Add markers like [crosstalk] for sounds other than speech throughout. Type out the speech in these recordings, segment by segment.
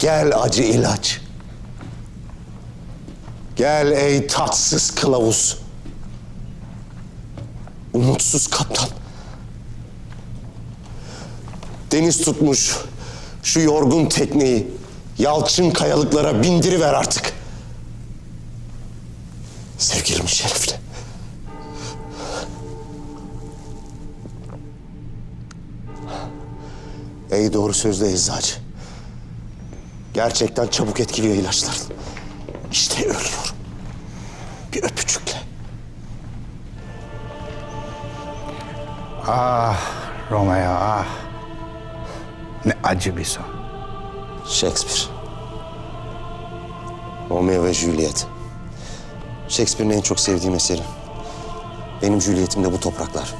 Gel acı ilaç. Gel ey tatsız kılavuz. Umutsuz kaptan. Deniz tutmuş şu yorgun tekneyi yalçın kayalıklara bindiriver artık. Sevgilim şerefle. Ey doğru sözlü eczacı. Gerçekten çabuk etkiliyor ilaçlar. İşte ölüyorum. Bir öpücükle. Romeo ah. Ne acı bir son. Shakespeare. Romeo ve Juliet. Shakespeare'in en çok sevdiğim eseri. Benim Juliet'im de bu topraklar.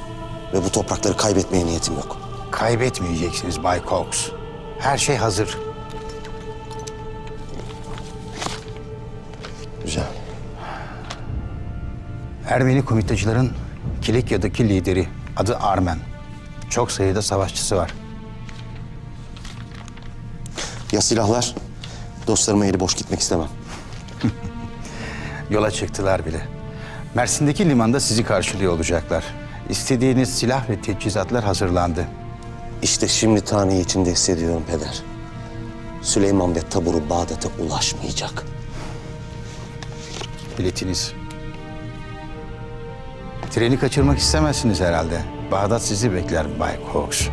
Ve bu toprakları kaybetmeye niyetim yok. Kaybetmeyeceksiniz Bay Cox. Her şey hazır. Ermeni komitacıların Kilikya'daki lideri adı Armen. Çok sayıda savaşçısı var. Ya silahlar? Dostlarıma eli boş gitmek istemem. [laughs] Yola çıktılar bile. Mersin'deki limanda sizi karşılıyor olacaklar. İstediğiniz silah ve teçhizatlar hazırlandı. İşte şimdi Tanrı içinde hissediyorum peder. Süleyman ve taburu Bağdat'a ulaşmayacak. Biletiniz. Treni kaçırmak istemezsiniz herhalde. Bağdat sizi bekler Bay Cox.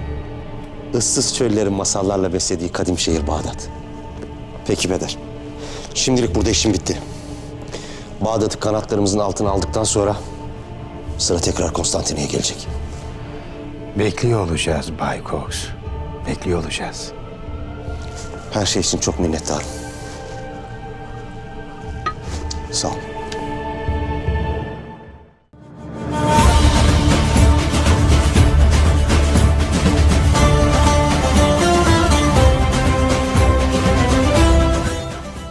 Issız çöllerin masallarla beslediği kadim şehir Bağdat. Peki Beder. Şimdilik burada işim bitti. Bağdat'ı kanatlarımızın altına aldıktan sonra sıra tekrar Konstantin'e gelecek. Bekliyor olacağız Bay Cox. Bekliyor olacağız. Her şey için çok minnettarım. Sağ ol.